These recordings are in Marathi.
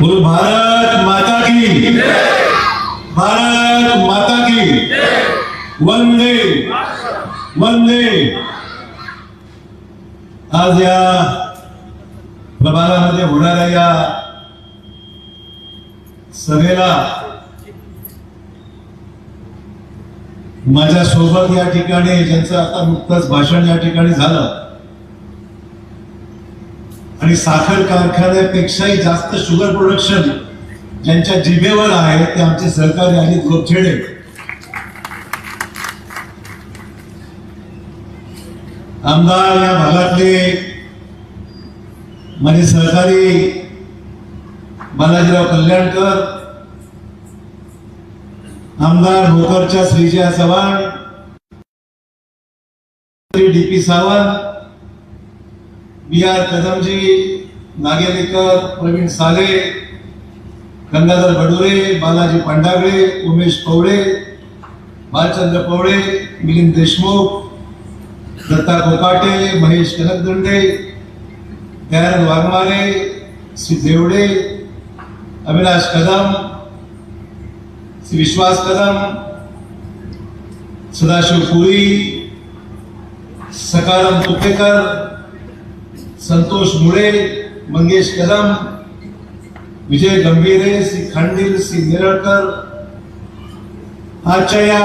बोलो भारत माता की भारत माता की वंदे वंदे। आज या प्रभागामध्ये होणाऱ्या या सभेला माझ्या सोबत या ठिकाणी ज्यांचं आता नुकतंच भाषण या ठिकाणी झालं आणि साखर कारखान्यापेक्षाही जास्त शुगर प्रोडक्शन ज्यांच्या जिभेवर आहे ते आमचे सहकारी आणि गोपछेडे आमदार या भागातले माझे सहकारी बालाजीराव कल्याणकर आमदार भोकरच्या Shreejaya Chavan D P Sawant B R Kadamji Nagelekar Pravin Sale Gangadhar Badure Balaji Pandagale Umesh Pawale Bhalchandra Pawale Milind Deshmukh Datta Kokate Mahesh कनकदुंडे Dayanand Waghmare Shri Devde Avinash Kadam Shri विश्वास कदम सदाशिव पुरी सकाराम तुपेकर संतोष मुळे मंगेश कदम विजय गंभीरे श्री खंडील श्री निरळकर आजच्या या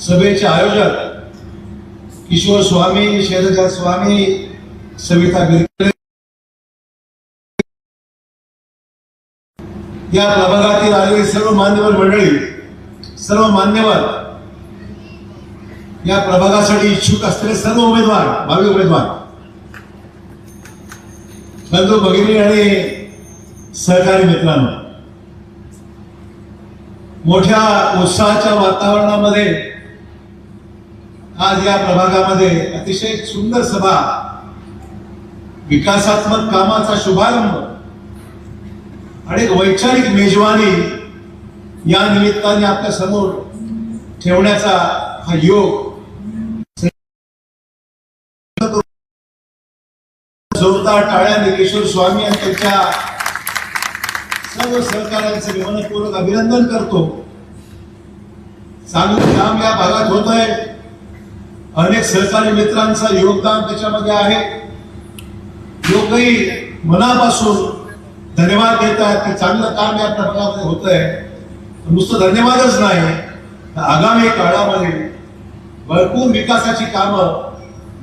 सभेचे आयोजक किशोर स्वामी शैलजा स्वामी सविता बिरकरे या प्रभागातील आलेली सर्व मान्यवर मंडळी सर्व मान्यवर या प्रभागासाठी इच्छुक असलेले सर्व उमेदवार भावी उमेदवार बंधू भगिनी आणि सहकारी मित्रांनो मोठ्या उत्साहाच्या वातावरणामध्ये आज या प्रभागामध्ये अतिशय सुंदर सभा विकासात्मक कामाचा शुभारंभ आणि वैचारिक मेजवानी या निमित्ताने आपल्यासमोर ठेवण्याचा हा योग जोरदार टाळ्या किशोर स्वामी आणि त्यांच्या सर्व सहकार्यांचं मी मनपूर्वक अभिनंदन करतो. चांगलं काम या भागात होत आहे. अनेक सहकारी मित्रांचं योगदान त्याच्यामध्ये आहे. लोकही मनापासून धन्यवाद देत आहेत. की चांगलं काम या प्रभागामध्ये होत आहे. नुसतं धन्यवादच नाही. तर आगामी काळामध्ये भरपूर विकासाची कामं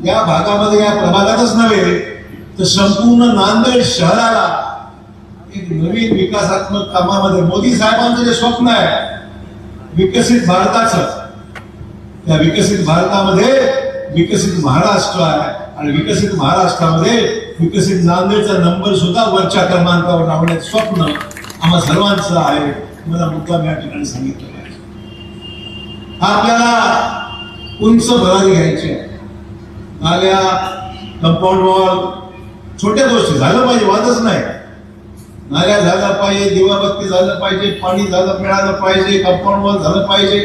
या भागामध्ये या प्रभागातच नव्हे तर संपूर्ण नांदेड शहराला एक नवीन विकासात्मक कामामध्ये मोदी साहेबांचं जे स्वप्न आहे विकसित भारताचं त्या विकसित भारतामध्ये विकसित महाराष्ट्र आहे. आणि विकसित महाराष्ट्रामध्ये विकसित नांदेडचा नंबर सुद्धा वरच्या क्रमांकावर लावण्याचं स्वप्न आम्हा सर्वांचं आहे. मला मुद्दा या ठिकाणी सांगितलं पाहिजे. आपल्याला उंच भरारी घ्यायची आहे. कंपाऊंड वॉल छोट्या गोष्टी झालं पाहिजे वादच नाही. नाल्या झाला पाहिजे दिवाबत्ती झालं पाहिजे पाणी झालं मिळालं पाहिजे कंपाऊंड वॉल झालं पाहिजे.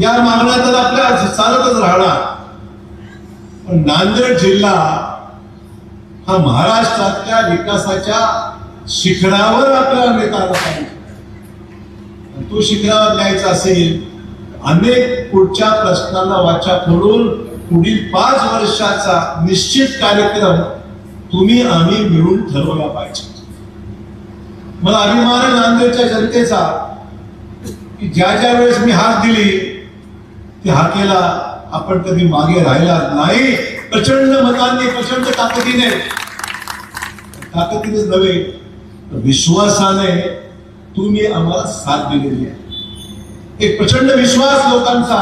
या मागण्या तर आपल्या चालतच राहणार. पण नांदेड जिल्हा हा महाराष्ट्रातल्या विकासाच्या शिखरावर आपल्याला नेता आला पाहिजे तो शिखरावर न्यायचा असेल अनेक पुढच्या प्रश्नांना वाचा फोडून पुढील पाच वर्षाचा निश्चित कार्यक्रम तुम्ही आम्ही मिळून ठरवला पाहिजे. मला अभिमान आहे नांदेडच्या जनतेचा की ज्या ज्या वेळेस मी हात दिली त्या हाकेला आपण कधी मागे राहिला नाही. प्रचंड मतांनी प्रचंड ताकदीने ताकदीनेच नव्हे तर विश्वासाने तुम्ही आम्हाला साथ दिलेली आहे. एक प्रचंड विश्वास लोकांचा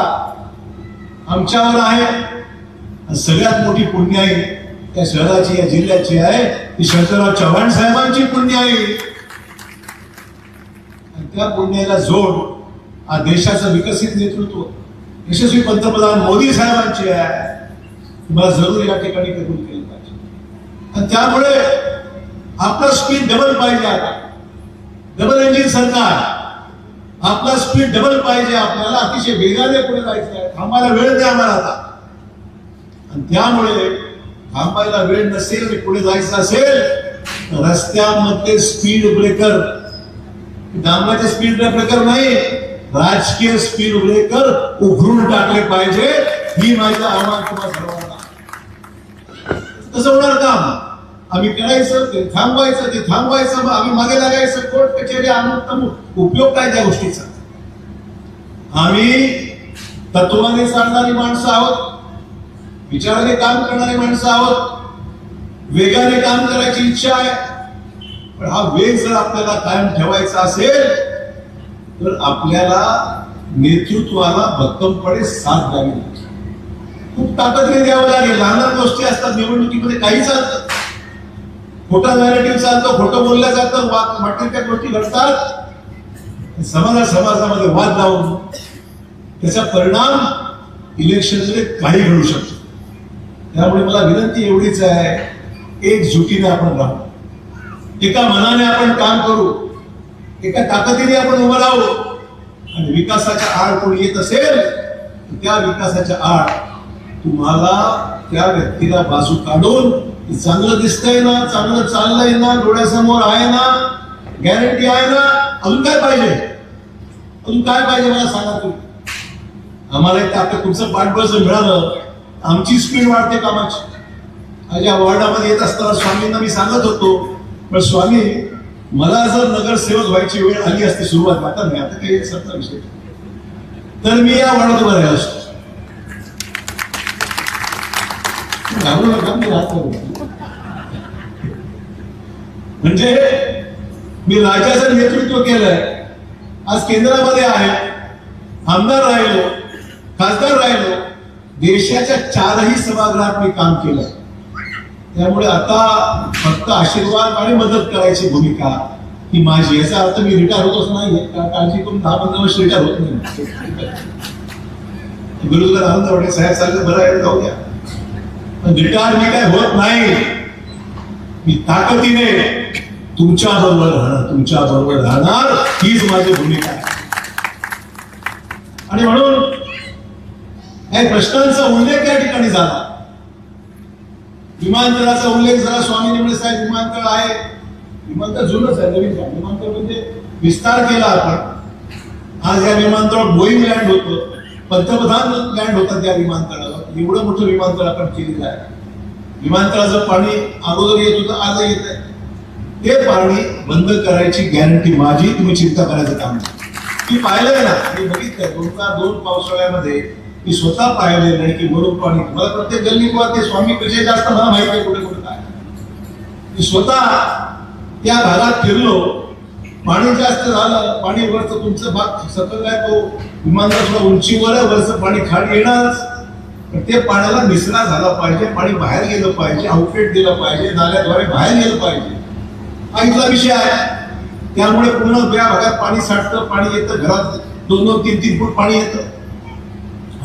आमच्यावर आहे. सगळ्यात मोठी पुण्याई त्या शहराची या जिल्ह्याची आहे. ती शंकरराव चव्हाण साहेबांची पुण्य आणि त्या पुण्याला जोड हा देशाचं विकसित नेतृत्व. यशस्वी पंतप्रधान मोदी साहेबांची आहे. तुम्हाला जरूर या ठिकाणी कबूल केलं पाहिजे. आणि त्यामुळे आपला स्पीड डबल पाहिजे आता. डबल इंजिन सरकार आपला स्पीड डबल पाहिजे. आपल्याला अतिशय वेगाने पुढे जायचं आहे थांबायला वेळ द्या आम्हाला आता. आणि त्यामुळे थांबायला वेळ नसेल आणि पुढे जायचं असेल तर रस्त्यामध्ये स्पीड ब्रेकर डांबराचे स्पीड ब्रेकर नाही राजकीय स्पीड ब्रेकर उघडून टाकले पाहिजे. ही माझं आव्हान तुम्हाला सर्वांना. तसं होणार काम आम्ही करायचं ते थांबवायचं ते थांबवायचं आम्ही मागे लागायचं. कोर्ट कचेरी अमुक उपयोग काय त्या गोष्टीचा? आम्ही तत्वाने चालणारी माणसं आहोत. विचाराने काम करणारी माणसं आहोत. वेगाने काम करायची इच्छा आहे. पण हा वेग जर आपल्याला कायम ठेवायचा असेल तर आपल्याला नेतृत्वाला भक्कमपणे साथ द्यावी लागेल खूप ताकदीने द्यावं लागेल. लहान गोष्टी असतात निवडणुकीमध्ये काही चालतं. खोटा नॅरेटिव्ह चालतो खोटं बोलल्या जातं वाद वाटेल त्या गोष्टी घडतात. समाजा समाजामध्ये वाद लावून त्याचा परिणाम इलेक्शनमध्ये काही घडू शकतो. त्यामुळे मला विनंती एवढीच आहे एकजुटीने आपण राहू. एका मनाने आपण काम करू एका ताकदीने आपण उभं राहू आणि विकासाच्या आड कोणी येत असेल त्या विकासाच्या आड तुम्हाला त्या व्यक्तीला बाजू काढून चांगलं दिसतंय ना चांगलं चाललंय ना डोळ्यासमोर आहे ना गॅरंटी आहे ना अजून काय पाहिजे? अजून काय पाहिजे मला सांगा तुम्ही? आम्हाला एक आता तुमचं पाठबळ जर मिळालं आमची स्पीड वाढते कामाची. माझ्या वॉर्डामध्ये येत असताना स्वामींना मी सांगत होतो पण स्वामी मला जर नगरसेवक व्हायची वेळ आली असती सुरुवात आता नाही आता काही सत्ता विषय तर मी या वॉर्डात उभा राहिलो असतो. मी म्हणजे मी राज्याचं नेतृत्व केलंय. आज केंद्रामध्ये आहे. आमदार राहिलो खासदार राहिलो देशाच्या चारही सभागृहात मी काम केलं. त्यामुळे आता फक्त आशीर्वाद आणि मदत करायची भूमिका ही माझी याचा अर्थ मी रिटायर होतच नाही. काळजी करून दहा पंधरा वर्ष रिटायर होत नाही. गुरुजला आनंद वाटे साहेब चाललं बरं आहे जाऊ द्या. पण रिटायर मी काय होत नाही. मी ताकदीने तुमच्या बरोबर राहणार तुमच्या बरोबर राहणार हीच माझी भूमिका आणि म्हणून या प्रश्नांचा उल्लेख या ठिकाणी झाला. विमानतळाचा उल्लेख झाला स्वामी निमळे साहेब विमानतळ आहे. विमानतळ जुनच आहे नवीन विमानतळ म्हणजे विस्तार केला आपण. आज या विमानतळावर बोईंग लँड होतं. पंतप्रधान लँड होतात या विमानतळावर. एवढं मोठं विमानतळ आपण केलेलं आहे. विमानतळाचं पाणी अगोदर येत होतं आज येत आहे. ते पाणी बंद करायची गॅरंटी माझी तुम्ही चिंता करायचं काम नाही. मी पाहिलंय ना मी बघितलंय दोन का दोन पावसाळ्यामध्ये मी स्वतः पाहिले नाही की बरोबर पाणी मला प्रत्येक गल्ली किंवा ते स्वामी कसे जास्त मला माहिती आहे कुठे कुठे काय. मी स्वतः त्या भागात फिरलो. पाणी जास्त झालं. पाणी वरचं तुमचं भाग सतत आहे तो. विमानतळ थोडा उंचीवर आहे. वरचं पाणी खाली येणारच. पण ते पाण्याला निसरा झाला पाहिजे. पाणी बाहेर गेलं पाहिजे. आउटलेट दिलं पाहिजे. नाल्याद्वारे बाहेर गेलं पाहिजे. हा इथला विषय आहे. त्यामुळे पूर्ण या भागात पाणी साठतं पाणी येतं. घरात दोन दोन तीन तीन फूट पाणी येतं.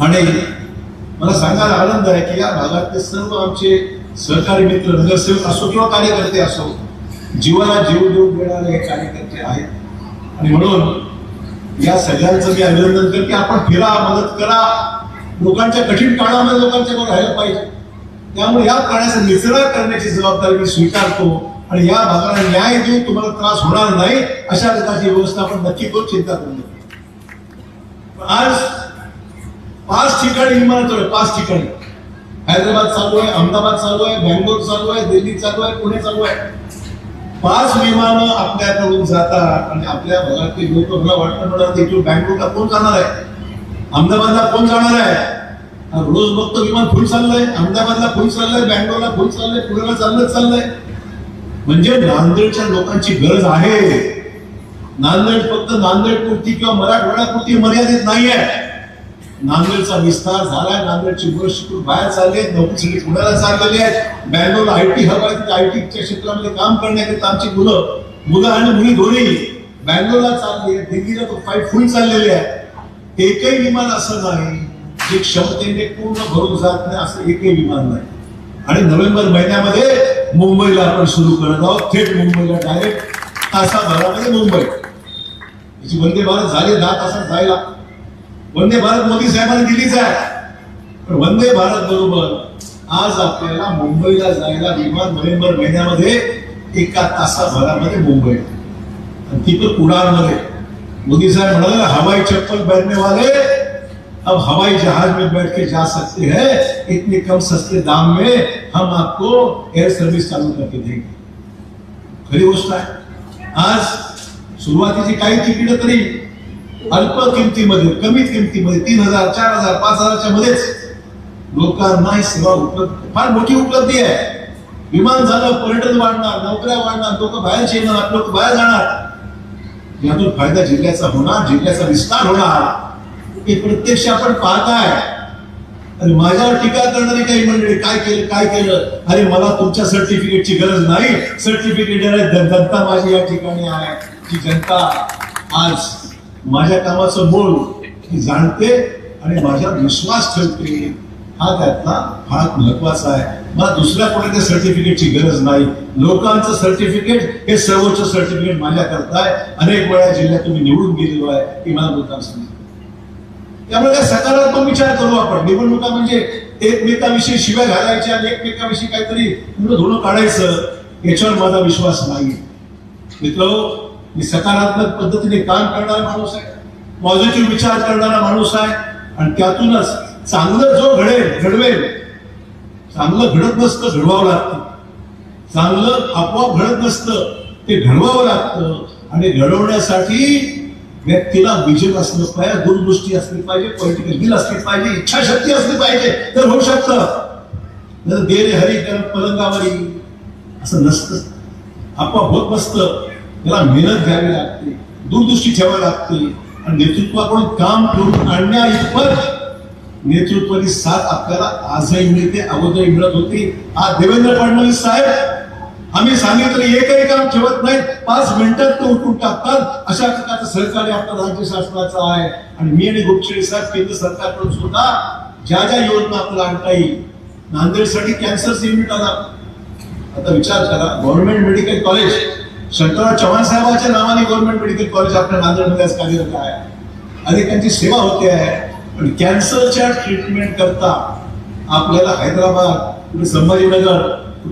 आणि मला सांगायला आनंद आहे की या भागातले सर्व आमचे सहकारी मित्र नगरसेवक असो किंवा कार्यकर्ते असो जीवाला जीव देऊन देणारे हे कार्यकर्ते आहेत. आणि म्हणून या सगळ्यांचं मी अभिनंदन करते आपण फिरा मदत करा. लोकांच्या कठीण काळामध्ये लोकांच्या राहिलं पाहिजे. त्यामुळे या प्राण्याचा निचरा करण्याची जबाबदारी मी स्वीकारतो आणि या भागाला न्याय देऊन तुम्हाला त्रास होणार नाही अशा प्रकारची व्यवस्था आपण नक्की करून चिंता करू नका. आज पाच ठिकाणी विमानतळ पाच ठिकाणी. हैदराबाद चालू आहे अहमदाबाद चालू आहे बँगलोर चालू आहे दिल्ली चालू आहे पुणे चालू आहे. पाच विमानं आपल्याकडून जातात आणि आपल्या भागातले लोक मला वाटतं म्हणतात इथून बँगलोरला कोण जाणार आहे? अहमदाबादला कोण जाणार आहे? रोज बघतो विमान फुल चाललंय अहमदाबादला फुल चाललंय बँगलोरला फुल चाललंय पुण्याला चाललं चाललंय. म्हणजे नांदेडच्या लोकांची गरज आहे. नांदेड फक्त नांदेड पुरती किंवा मराठवाड्यापुरती मर्यादित नाही आहे नांदेडचा विस्तार झालाय. नांदेडची मुलं शिकून बाहेर चालले नोकरीसाठी पुण्याला चाललेली आहेत बँगलोर आय टी हब आहे. आय टीच्या क्षेत्रामध्ये काम करण्याकरिता आमची मुलं मुलं आणि मुली दोन्ही बँगलोरला चालली आहेत दिल्लीला तो फ्लाईट फुल चाललेली आहे. एकही विमान असं नाही जे क्षमतेने पूर्ण भरून जात नाही. असं एकही विमान नाही. आणि नोव्हेंबर महिन्यामध्ये मुंबईला आपण सुरू करत आहोत. थेट मुंबईला डायरेक्ट तासाभरामध्ये मुंबई. याची वंदे भारत झाले दहा तासात जायला. वंदे भारत मोदी साहेबांनी दिलीच आहे. पण वंदे भारत बरोबर आज आपल्याला मुंबईला जायला विमान नोव्हेंबर महिन्यामध्ये एका तासाभरामध्ये मुंबई. आणि ती पण उडानमध्ये. मोदी साहब म्हणाले हवाई चप्पल पहनने वाले अब हवाई जहाज में बैठ के जा सकते हैं इतने कम सस्ते दाम में हम आपको एयर सर्विस चालू करके देंगे। खरी गोष्ट आहे. आज सुरुवातीची काही तिकीट तरी अल्प किमतीमध्ये कमीत किमतीमध्ये तीन हजार चार हजार पाच हजारच्या मध्येच लोकांना ही सेवा उपलब्ध फार मोठी उपलब्धी आहे. विमान झालं पर्यटन वाढणार नोकऱ्या वाढणार लोक बाहेरचे येणार लोक बाहेर जाणार. यातून फायदा जिल्ह्याचा होणार जिल्ह्याचा विस्तार होणार. हे प्रत्यक्ष आपण पाहताय. आणि माझ्यावर टीका करणारी काही मंडळी काय केलं काय केलं? अरे मला तुमच्या सर्टिफिकेटची गरज नाही. सर्टिफिकेट जनता माझी या ठिकाणी आहे. जी जनता आज माझ्या कामाचं मूळ ती जाणते आणि माझ्या विश्वास ठेवते. हा त्यातला फार महत्त्वाचा आहे. मला दुसऱ्या कोणाच्या सर्टिफिकेटची गरज नाही. लोकांचं सर्टिफिकेट हे सर्वोच्च सर्टिफिकेट माझ्या करताय. अनेक वेळा जिल्ह्यात तुम्ही निवडून गेलेलो आहे की मला मुद्दाम त्यामुळे काय सकारात्मक विचार करू आपण. निवडणुका म्हणजे एकमेकाविषयी शिव्या घालायच्या आणि एकमेकाविषयी काहीतरी धुणं काढायचं. याच्यावर माझा विश्वास नाही. मित्र मी सकारात्मक पद्धतीने काम करणारा माणूस आहे. पॉझिटिव्ह विचार करणारा माणूस आहे. आणि त्यातूनच चांगलं जो घडेल घडवेल. चांगलं घडत नसतं घडवावं लागतं. चांगलं आपोआप घडत नसतं ते घडवावं लागतं. आणि घडवण्यासाठी व्यक्तीला विजन असलं पाहिजे दूरदृष्टी असली पाहिजे पॉलिटिकल बिल असली पाहिजे इच्छाशक्ती असली पाहिजे तर होऊ शकतं. देरे हरी पलंगावरी. असं नसतं. आपोआप होत नसतं. त्याला मेहनत घ्यावी लागते दूरदृष्टी ठेवावी लागते आणि नेतृत्वाकडून काम करून आणण्या इतपत नेतृत्वाची साथ आपल्याला आजही मिळते अगोदरही मिळत होती. आज देवेंद्र फडणवीस साहेब आम्ही सांगितलं एकही काम ठेवत नाही पाच मिनिटात ते उठून टाकतात. अशा प्रकारचं सहकार्य आपलं राज्य शासनाचं आहे. आणि मी आणि गुपचेडी साहेब केंद्र सरकारकडून सुद्धा ज्या ज्या योजना आपल्याला आणता येईल नांदेडसाठी कॅन्सरचं युनिट आला आता विचार करा government medical college Shankarrao Chavan साहेबांच्या नावाने गव्हर्नमेंट मेडिकल कॉलेज आपल्या नांदेडमध्ये आज कार्यरत आहे. अनेकांची सेवा होते आहे. पण कॅन्सरच्या ट्रीटमेंट करता आपल्याला हैदराबाद कुठे संभाजीनगर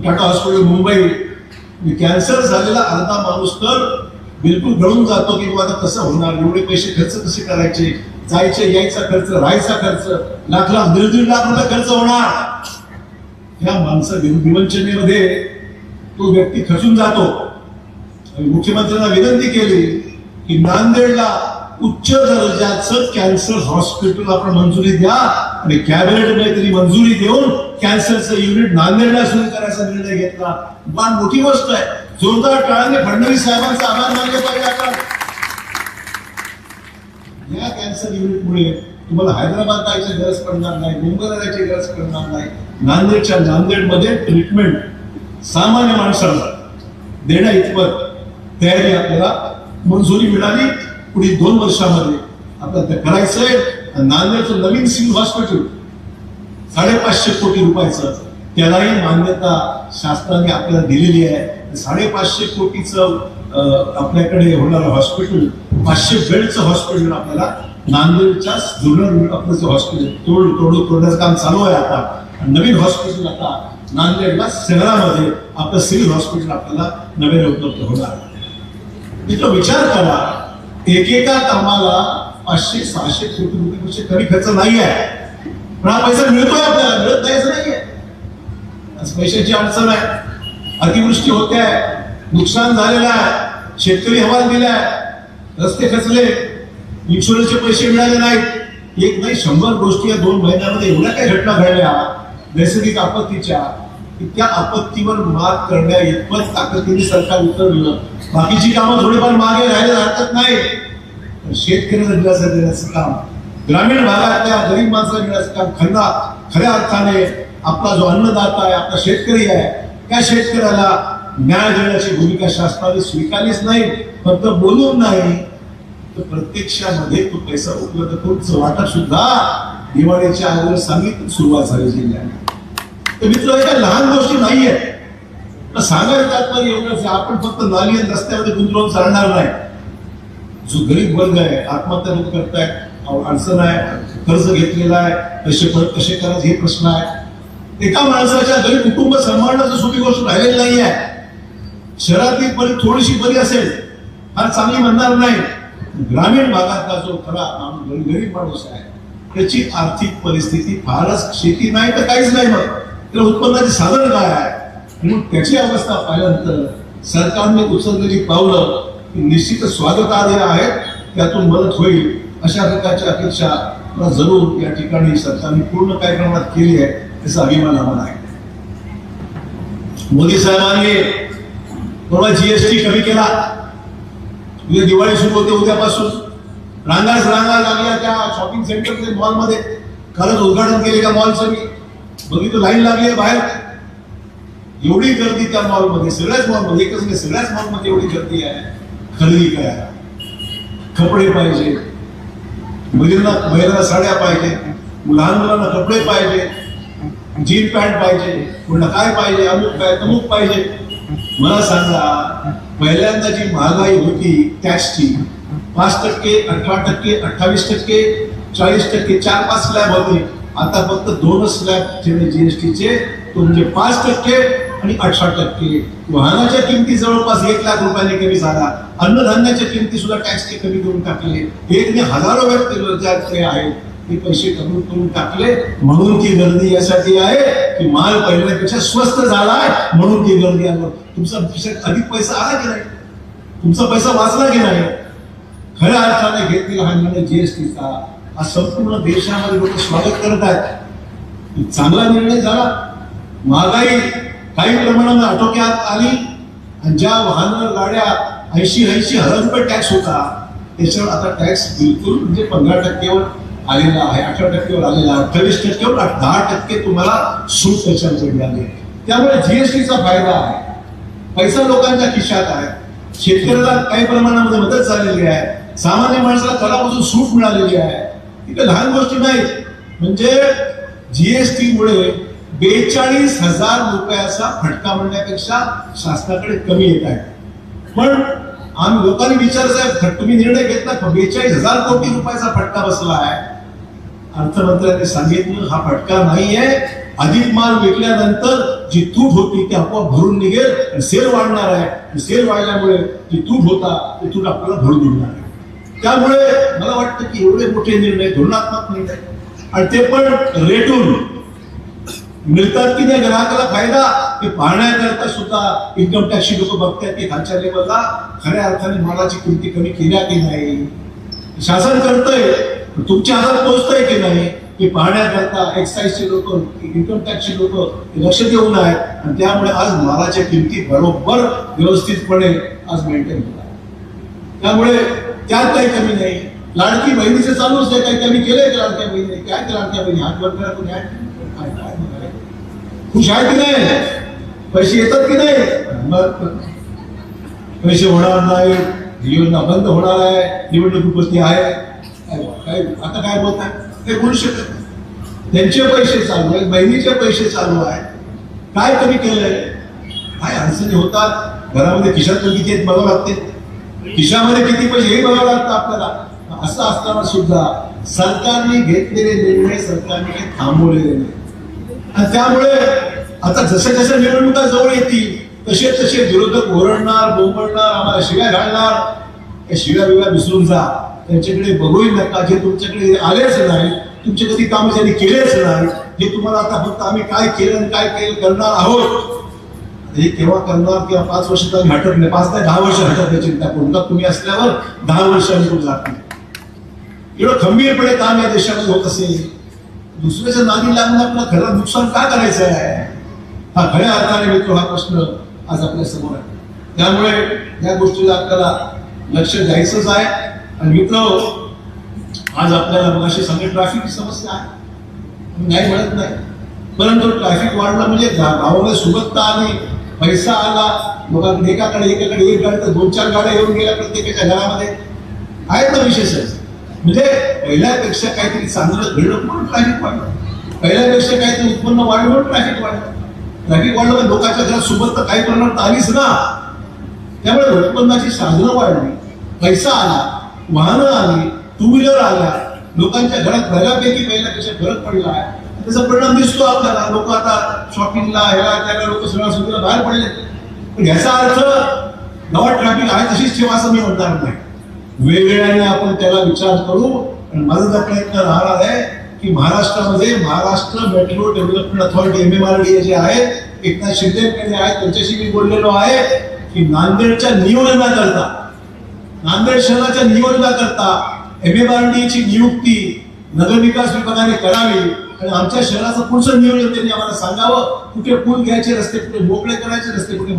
टाटा हॉस्पिटल मुंबई कॅन्सर झालेला अर्धा माणूस तर बिलकुल गळून जातो की बाबा आता कसं होणार? एवढे पैसे खर्च कसे करायचे? जायचे यायचा खर्च राहायचा खर्च लाख लाख दीड दीड लाख रुपये खर्च होणार. ह्या माणसा दिवंचनेमध्ये तो व्यक्ती खचून जातो. मुख्यमंत्र्यांना विनंती केली की नांदेडला उच्च दर्जाचं कॅन्सर हॉस्पिटल आपण मंजुरी द्या आणि कॅबिनेटने तरी मंजुरी देऊन कॅन्सरचं युनिट नांदेडला सुरू करायचा निर्णय घेतला. फार मोठी गोष्ट आहे. जोरदार टाळाने फडणवीस साहेबांचा आभार मानले पाहिजे आपण. या कॅन्सर युनिटमुळे तुम्हाला हैदराबाद जायची गरज पडणार नाही मुंबईला जायची गरज पडणार नाही. नांदेडच्या नांदेडमध्ये ट्रीटमेंट सामान्य माणसाला देण्या इतपत. तयारी आपल्याला मंजुरी मिळाली. पुढील दोन वर्षामध्ये आपल्याला ते करायचंय नांदेडचं नवीन सिव्हिल हॉस्पिटल साडेपाचशे कोटी रुपयाचं त्यालाही मान्यता शासनाने आपल्याला दिलेली आहे. साडेपाचशे कोटीचं अं, आपल्याकडे होणारं हॉस्पिटल पाचशे बेडचं हॉस्पिटल आपल्याला नांदेडच्या जुन्नर आपलं हॉस्पिटल तोड तोडू तोडण्याचं काम चालू आहे आता. नवीन हॉस्पिटल आता नांदेडला शहरामध्ये आपलं सिव्हिल हॉस्पिटल आपल्याला नव्याने उपलब्ध होणार आहे. मित्र विचार करा. एकेका कामाला पाचशे सहाशे कोटी रुपयापेक्षा म्हणजे कमी खर्च नाही आहे पण हा पैसा मिळतोय आपल्याला मिळत नाही असं नाहीये. पैशाची अडचण आहे. अतिवृष्टी होते. आहे नुकसान झालेलं आहे. शेतकरी हवाल दिलाय रस्ते खचले. इन्शुरन्सचे पैसे मिळाले नाहीत. एक नाही शंभर गोष्टी या दोन महिन्यामध्ये एवढ्या काही घटना घडल्या. नैसर्गिक आपत्तीच्या. इतक्या त्या आपत्तीवर मात करण्या इतपत ताकदीने सरकार उतरलं. बाकीची कामं थोडीफार मागे राहायला हरकत नाही. पण शेतकऱ्याला दिलासा देण्याचं काम ग्रामीण भागातल्या गरीब माणसाला देण्याचं काम खंदा खऱ्या अर्थाने आपला जो अन्नदाता आहे आपला शेतकरी आहे त्या शेतकऱ्याला न्याय देण्याची भूमिका शासनाने स्वीकारलीच नाही फक्त बोलून नाही तर प्रत्यक्षामध्ये तो पैसा उपलब्ध करून वाटप सुद्धा दिवाळीच्या अगोदर सांगितलं सुरुवात झाली जिल्ह्याने तर मित्र एका लहान गोष्टी नाहीये. तर सांगायचं तात्पर्य एवढंच आपण फक्त नाली आणि रस्त्यामध्ये गुंतवून चालणार नाही. जो गरीब वर्ग आहे आत्महत्या लोक करतायत अडचण आहे कर्ज घेतलेला आहे पैसे परत कसे करायचे हे प्रश्न आहे. एका माणसाच्या घरी कुटुंब सांभाळण्याची सोपी गोष्ट राहिलेली नाही आहे शहरातली बरी थोडीशी बरी असेल फार चांगली म्हणणार नाही ग्रामीण भागातला जो खरा गरीब माणूस आहे त्याची आर्थिक परिस्थिती फारच शेती नाही तर काहीच नाही मग. त्याला उत्पन्नाचे साधन काय आहे म्हणून त्याची अवस्था पाहिल्यानंतर सरकारने उचललेली पावलं निश्चित निश्चितच स्वागतार्ह आहेत त्यातून मदत होईल अशा प्रकारच्या अपेक्षा मला जरूर या ठिकाणी सरकारने पूर्ण कार्यक्रमात केली आहे त्याचा अभिमान आम्हाला आहे. मोदी साहेबांनी थोडा जीएसटी कमी केला. उद्या दिवाळी सुरू होते उद्यापासून. रांगाच रांगा लागल्या त्या शॉपिंग सेंटर मॉलमध्ये खरंच उद्घाटन केले का मॉलचं मी. बघितलं लाईन लागली आहे बाहेर. एवढी गर्दी त्या मॉलमध्ये सगळ्याच मॉलमध्ये एकच नाही सगळ्याच मॉलमध्ये एवढी गर्दी आहे. खरेदी करा कपडे पाहिजे. मुलींना महिलांना साड्या पाहिजे. लहान मुलांना कपडे पाहिजे. जीन पॅन्ट पाहिजे. पुन्हा काय पाहिजे? अमुक काय? तमुक पाहिजे. मला सांगा पहिल्यांदा जी महागाई होती टॅक्सची पाच टक्के अठरा टक्के अठ्ठावीस टक्के चाळीस टक्के चार पाच स्लॅब होते. आता फक्त दोनच स्लॅब ठेवले जीएसटीचे तो म्हणजे पाच टक्के आणि अठरा टक्के. वाहनाच्या किमती जवळपास एक लाख रुपयाने कमी झाला. अन्नधान्याच्या किमती सुद्धा टॅक्सचे कमी करून टाकले. एक ने हजारो व्यक्ती ते आहेत. ते पैसे कमी करून टाकले. म्हणून ती गर्दी यासाठी आहे की माल पहिल्यापेक्षा स्वस्त झाला आहे म्हणून ती गर्दी आलं तुमचा अधिक पैसा आला की नाही? तुमचा पैसा वाचला की नाही? खऱ्या अर्थाने घेतलेला हा निर्णय जीएसटीचा हा संपूर्ण देशामध्ये लोक स्वागत करत आहेत. चांगला निर्णय झाला. महागाई काही प्रमाणात आटोक्यात आली. आणि ज्या वाहन गाड्या ऐंशी ऐंशी हजार रुपये टॅक्स होता त्याच्यावर आता टॅक्स बिलकुल म्हणजे पंधरा टक्केवर आलेला आहे अठरा टक्केवर आलेला आहे. अठ्ठावीस टक्केवर दहा टक्के तुम्हाला सूट त्याच्यावर मिळाली. त्यामुळे जीएसटीचा फायदा आहे. पैसा लोकांच्या खिशात आहे. शेतकऱ्याला काही प्रमाणामध्ये मदत झालेली आहे. सामान्य माणसाला करापासून सूट मिळालेली आहे. इथं काही लहान गोष्टी नाहीत म्हणजे जीएसटी मुळे बेचाळीस हजार रुपयाचा फटका म्हणण्यापेक्षा शासनाकडे कमी येत आहे. पण आम्ही लोकांनी विचार आहे तुम्ही निर्णय घेतला बेचाळीस हजार कोटी रुपयाचा फटका बसला आहे. अर्थमंत्र्यांनी सांगितलं हा फटका नाहीये. अधिक माल विकल्यानंतर जी तूट होती ती आपोआप भरून निघेल आणि सेल वाढणार आहे. सेल वाढल्यामुळे जी तूट होता ती तूट आपल्याला भरून निघणार आहे. त्यामुळे मला वाटतं की एवढे मोठे निर्णय धोरणात्मक निर्णय आणि ते पण रेटून. मिळतात की नाही ग्राहकाला फायदा? हे पाहण्याकरता सुद्धा इन्कम टॅक्सची लोक बघतात की खालच्या लेवलला खऱ्या अर्थाने मालाची किमती कमी केल्या की नाही? शासन करतंय तुमच्या हातात पोहोचतंय की नाही? हे पाहण्याकरता एक्साईजचे लोक इन्कम टॅक्सचे लोक लक्ष देऊन आहेत. आणि त्यामुळे आज मालाच्या किमती बरोबर व्यवस्थितपणे आज मेंटेन होतात त्यामुळे त्यात काही कमी नाही. लाडकी बहिणीचं चालूच आहे काही कमी केलंय का लाडक्या बहिणीने? काय ते लाडक्या बहिणी? हात वर करा कोणी? काय काय खुश आहे की नाही? पैसे येतात की नाही? मग पैसे होणार नाही. योजना बंद होणार आहे. निवडणुकीपुरती आहे. काय काय आता काय बोलताय? आहे ते बोलू शकत नाही. त्यांचे पैसे चालू आहेत बहिणीचे पैसे चालू आहेत. काय कमी केलंय? काय अडचणी होतात? घरामध्ये खिशात किती आहेत बघावं लागते. खिशामध्ये किती पैसे हे बघावं लागतं आपल्याला. असं असताना सुद्धा सरकारने घेतलेले निर्णय सरकारने काही थांबवलेले नाही. आणि त्यामुळे आता जसे जसे निवडणुका जवळ येतील तसे तसे विरोधक ओरडणार बोंबडणार आम्हाला शिव्या घालणार. त्या शिव्या बिव्या विसरून जा. त्यांच्याकडे बघूही नका. जे तुमच्याकडे आलेच नाही तुमचे कधी काम त्यांनी केलेच नाही हे तुम्हाला आता फक्त आम्ही काय केलं आणि काय केलं करणार आहोत हे केव्हा करणार किंवा पाच वर्ष तर हटत नाही. पाच ते दहा वर्ष हटत नाही चिंता कोणता तुम्ही असल्यावर दहा वर्ष अनुकूल जात नाही. एवढं खंबीरपणे काम या देशामध्ये होत असेल. दुसऱ्याच्या नादी लागून आपलं खरं नुकसान का करायचं आहे हा खऱ्या अर्थाने मित्र हा प्रश्न आज आपल्यासमोर आहे. त्यामुळे या गोष्टीला आपल्याला लक्ष द्यायचंच आहे. आणि मित्र आज आपल्याला मगाशी सांगेल ट्रॅफिकची समस्या आहे. नाही म्हणत नाही. परंतु ट्रॅफिक वाढलं म्हणजे गा- गावामध्ये सुबत्ता आली. पैसा आला लोकांकडे एकाकडे एकाकडे एक गाडी तर दोन चार गाड्या येऊन गेल्या प्रत्येकाच्या घरामध्ये. आहेत ना विशेषच म्हणजे पहिल्यापेक्षा काहीतरी चांगलं घडलं म्हणून ट्रॅफिक वाढलं. पहिल्यापेक्षा काहीतरी उत्पन्न वाढलं म्हणून ट्रॅफिक वाढलं. ट्रॅफिक वाढलं म्हणजे लोकांच्या घरात सुबत्ता काही प्रमाणात आलीच ना. त्यामुळे उत्पन्नाची साधनं वाढली पैसा आला वाहनं आली टू व्हीलर आल्या. लोकांच्या घरात बऱ्यापैकी पहिल्यापेक्षा फरक पडला आहे. त्याचा परिणाम दिसतो आपल्याला. लोक आता शॉपिंगला ह्याला त्याला लोक सणासुदीला बाहेर पडले पण याचा अर्थ गावात ट्रॅफिक आहे तशीच ठेवा असं मी म्हणणार नाही. वेगवेगळ्याने आपण त्याला विचार करू. आणि माझा जो प्रयत्न राहणार आहे की महाराष्ट्रामध्ये Maharashtra metro development authority M M R D जे आहेत एकनाथ शिंदे यांनी आहेत त्यांच्याशी मी बोललेलो आहे की नांदेडच्या नियोजनाकरता नांदेड शहराच्या नियोजनाकरता एम एम आर डी ची नियुक्ती नगरविकास विभागाने करावी. आणि आमच्या शहराचं पुढचं नियोजन त्यांनी आम्हाला सांगावं कुठे पूल घ्यायचे रस्ते कुठे मोकळे करायचे रस्ते कुठे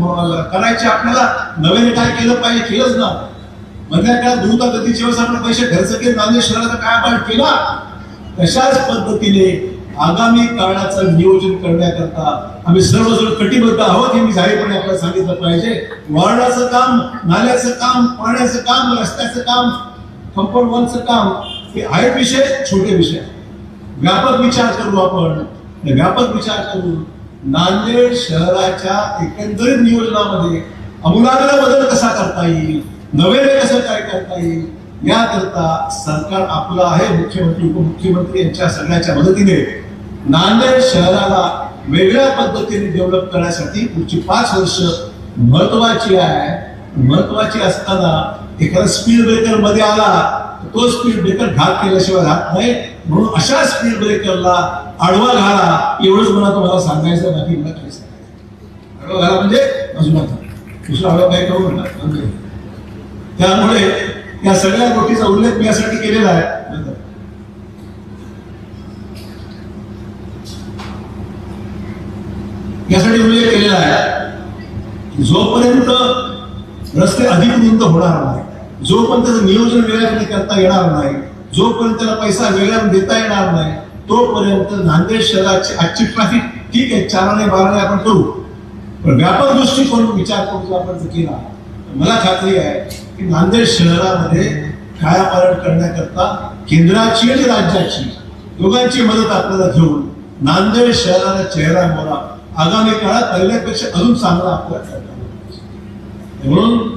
करायचे आपल्याला नव्याने काय केलं पाहिजे केलंच ना. म्हणजे मधल्या काळात द्रुत गतीच्या वेळेस आपण पैसे खर्च केले नांदेड शहराचा काय आपण केला? तशाच पद्धतीने आगामी काळाचं नियोजन करण्याकरता आम्ही सर्वजण कटिबद्ध आहोत हे मी जाहीरपणे आपल्याला सांगितलं पाहिजे. वारणाचं काम नाल्याचं काम पाण्याचं काम रस्त्याचं काम कंपाऊंड वॉलचं काम हे आहेत विषय छोटे विषय. व्यापक विचार करू आपण. व्यापक विचार करू. नांदेड शहराच्या एकंदरीत नियोजनामध्ये अमूलाग्र बदल कसा करता येईल? नव्याने कसं काय करता येईल? याकरता सरकार आपलं आहे मुख्यमंत्री उपमुख्यमंत्री यांच्या सगळ्याच्या मदतीने नांदेड शहराला वेगळ्या पद्धतीने डेव्हलप करण्यासाठी पुढची पाच वर्ष महत्वाची आहे. महत्वाची असताना एखादा स्पीड ब्रेकरमध्ये आला तो स्पीड ब्रेकर घात केल्याशिवाय राहत नाही. म्हणून अशा स्पीड ब्रेकरला आडवा घाला एवढंच मला तुम्हाला सांगायचं बाकी मला काही सांगायचं आडवा घाला म्हणजे बाजूला दुसरा आडवा काय करू नका त्यामुळे या सगळ्या गोष्टीचा उल्लेख मी यासाठी केलेला आहे. यासाठी उल्लेख केलेला आहे जोपर्यंत रस्ते अधिकृत होणार नाही जोपर्यंत त्याचं नियोजन वेगळ्यापणे करता येणार नाही जोपर्यंत त्याला पैसा वेगळ्याने देता येणार नाही तोपर्यंत नांदेड शहराची आजची ट्रॅफिक ठीक आहे चाराने बाराने आपण करू. पण व्यापक दृष्टिकोन विचार करून आपण जर केला मला खात्री आहे की नांदेड शहरामध्ये कायापालट करण्याकरता केंद्राची आणि राज्याची दोघांची मदत आपल्याला घेऊन नांदेड शहराला चेहरा मोरा आगामी काळात पहिल्यापेक्षा अजून चांगला आपल्याला म्हणून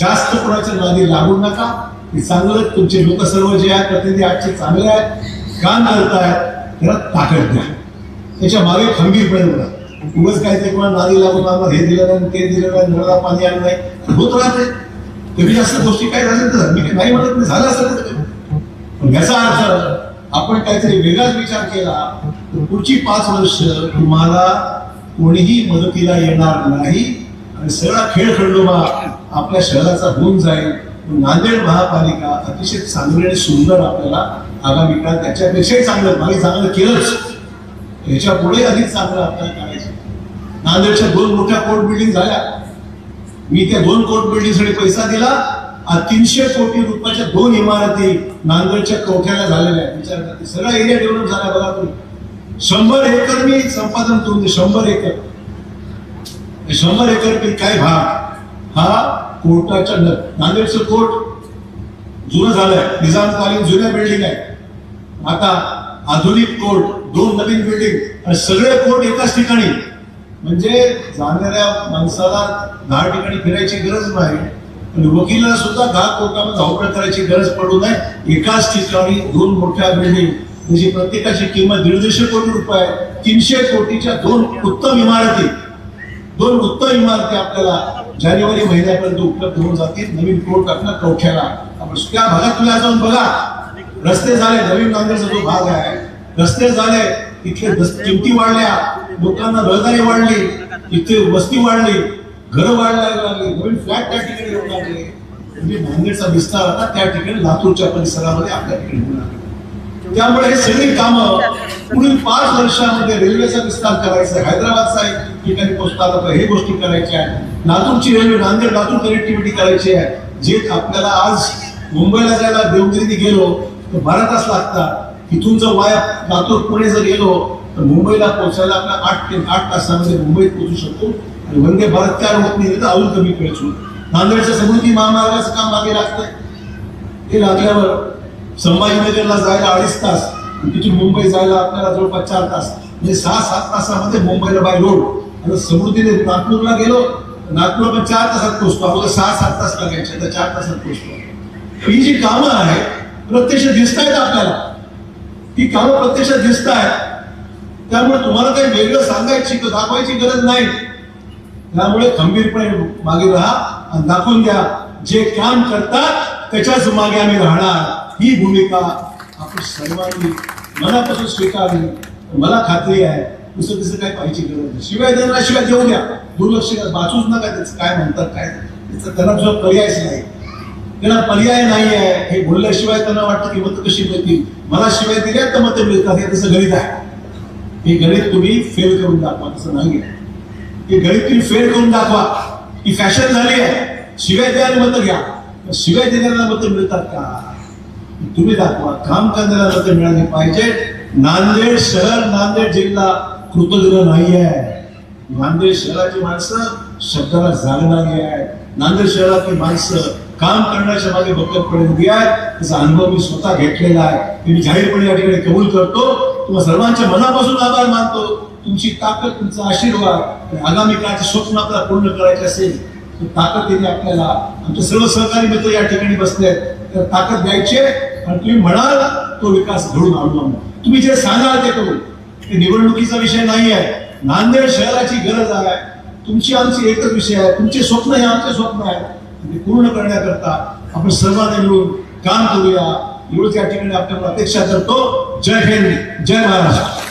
जास्त कोणाच्या नादी लागू नका. की चांगलं तुमचे लोक सर्व जे आहेत प्रतिनिधी आजचे चांगले आहेत. काम आहेत त्याला ताकद द्या. त्याच्यामागे खंबीरपणे उभा उगच काय ते कोणा नादी लागून आम्हाला हे दिलं नाही ते दिलं नाही नळाला पाणी आलं नाही. होत राहते. कमी जास्त गोष्टी काय झाल्या तर मी नाही म्हणत नाही झालं असं पण याचा अर्थ आपण काहीतरी वेगळाच विचार केला तर पुढची पाच वर्ष तुम्हाला कोणीही मदतीला येणार नाही. आणि सगळा खेळ खंडोबा आपल्या शहराचा होऊन जाईल. नांदेड महापालिका अतिशय चांगली आणि सुंदर आपल्याला आगामी काळ त्याच्यापेक्षाही चांगलं मागे चांगलं केलंच. याच्यापुढे अधिक चांगलं आपल्याला करायचं. नांदेडच्या दोन मोठ्या कोर्ट बिल्डिंग झाल्या. मी त्या दोन कोर्ट बिल्डिंगसाठी पैसा दिला. तीनशे कोटी रुपयाच्या दोन इमारती नांदेडच्या कवठ्याला झालेल्या आहेत. विचार करते सगळा एरिया डेव्हलप झाला बघा तुम्ही. शंभर एकर मी संपादन करून दे शंभर एकर. शंभर एकर पैकी काय भाग? हा कोर्टाच्या नांदेडचं कोर्ट जुनं झालंय. निजामकालीन जुन्या बिल्डिंग आहे आता आधुनिक कोर्ट दोन नवीन बिल्डिंग आणि सगळे कोर्ट एकाच ठिकाणी. म्हणजे जाणाऱ्या माणसाला दहा ठिकाणी फिरायची गरज नाही आणि वकिलाला सुद्धा दहा कोर्टामध्ये धावपळ करायची गरज पडू नये. एकाच ठिकाणी दोन मोठ्या बिल्डिंग म्हणजे त्याची प्रत्येकाची किंमत दीडशे कोटी रुपये तीनशे कोटीच्या दोन उत्तम इमारती. दोन उत्तम इमारती आपल्याला जानेवारी महिन्यापर्यंत उपलब्ध होऊन जातील. नवीन कोर्ट टाकणार कवठ्याला आपण त्या भागात तुम्ही जाऊन बघा. रस्ते झाले नवीन नांदेडचा जो भाग आहे. रस्ते झाले इथले दस- किमती वाढल्या लोकांना रहदारी वाढली इथे वस्ती वाढली घरं वाढायला लागली नवीन फ्लॅट त्या ठिकाणी येऊ लागले. म्हणजे नांदेडचा विस्तार आता त्या ठिकाणी लातूरच्या परिसरामध्ये आपल्या ठिकाणी होऊ लागले त्यामुळे हे सगळी कामं पुढील पाच वर्षामध्ये रेल्वेचा विस्तार करायचा हैदराबादचा एक ठिकाणी पोहोचता आला तर हे गोष्टी करायच्या आहेत. लातूरची रेल्वे नांदेड लातूर कनेक्टिव्हिटी करायची आहे. जे आपल्याला आज मुंबईला जायला देवगिरीने गेलो तर बारा तास लागतात. इथून जर वाया लातूर पुणे जर गेलो तर मुंबईला पोहोचायला आपण आठ ते आठ तासामध्ये मुंबईत पोहोचू शकतो. आणि वंदे भारत तयार होत नाही तर अजून कमी वेळ नांदेडच्या समृद्धी महामार्गाचं काम मागे लागतंय. ते लागल्यावर संभाजीनगरला जायला अडीच तास तिथून मुंबई जायला आपल्याला जवळपास चार तास. म्हणजे सहा सात तासामध्ये मुंबईला बाय रोड. आणि समृद्धीने नागपूरला गेलो नागपूरला पण चार तासात पोहोचतो आपल्याला सहा सात तास लागायचे. तर चार तासात पोहोचतो ही जी कामं आहेत प्रत्यक्ष दिसत आहेत आपल्याला. ही कामं प्रत्यक्ष दिसत आहेत त्यामुळे तुम्हाला काही वेगळं सांगायची किंवा दाखवायची गरज नाही. त्यामुळे खंबीरपणे मागे राहा आणि दाखवून द्या. जे काम करतात त्याच्याच मागे आम्ही राहणार. ही भूमिका आपण सर्वांनी मनापासून स्वीकारली मला खात्री आहे दुसरं तसं काय पाहिजे गरज नाही. शिवाय देणार शिवाय देऊ द्या. दुर्लक्ष वाचूच नका त्याचं. काय म्हणतात काय त्याचं त्यांना तुझा पर्यायच नाही. त्यांना पर्याय नाही आहे हे बोलल्याशिवाय त्यांना वाटतं की मतं कशी मिळतील? मला शिवाय दिल्या तर मतं मिळतात. हे तसं गणित आहे. हे गणित तुम्ही फेल करून दाखवा. तसं नाही आहे हे गणित तुम्ही फेल करून दाखवा. ही फॅशन झाली आहे. शिवाय द्या आणि मतं घ्या. शिवाय देण्याला मतं मिळतात का? तुम्ही दाखवा. काम करण्याला मतं मिळाली पाहिजे नांदेड शहर नांदेड जिल्हा. कृतज्ञ नाही आहे नांदेड शहराची माणसं शब्दाला जागणारी आहे नांदेड शहरातली माणसं काम करण्याच्या मागे भक्कमपणे उभी आहेत. त्याचा अनुभव मी स्वतः घेतलेला आहे. ते मी जाहीरपणे या ठिकाणी कबूल करतो. तुम्हा सर्वांच्या मनापासून आभार मानतो. तुमची ताकद तुमचा आशीर्वाद आणि आगामी काळचे स्वप्न आपल्याला पूर्ण करायचे असेल तर ताकदीने आपल्याला आमचे सर्व सहकारी मित्र या ठिकाणी बसले आहेत तर ताकद द्यायची आहे. आणि तुम्ही म्हणाल तो विकास घडून आणू तुम्ही जे सांगाल ते करू. हे निवडणुकीचा विषय नाही आहे नांदेड शहराची गरज आहे. तुमची आमची एकच विषय आहे. तुमचे स्वप्न हे आमचे स्वप्न आहे. ते पूर्ण करण्याकरता आपण सर्वांनी मिळून काम करूया. एवढंच या ठिकाणी आपल्या अपेक्षा करतो. जय हिंद. जय महाराष्ट्र.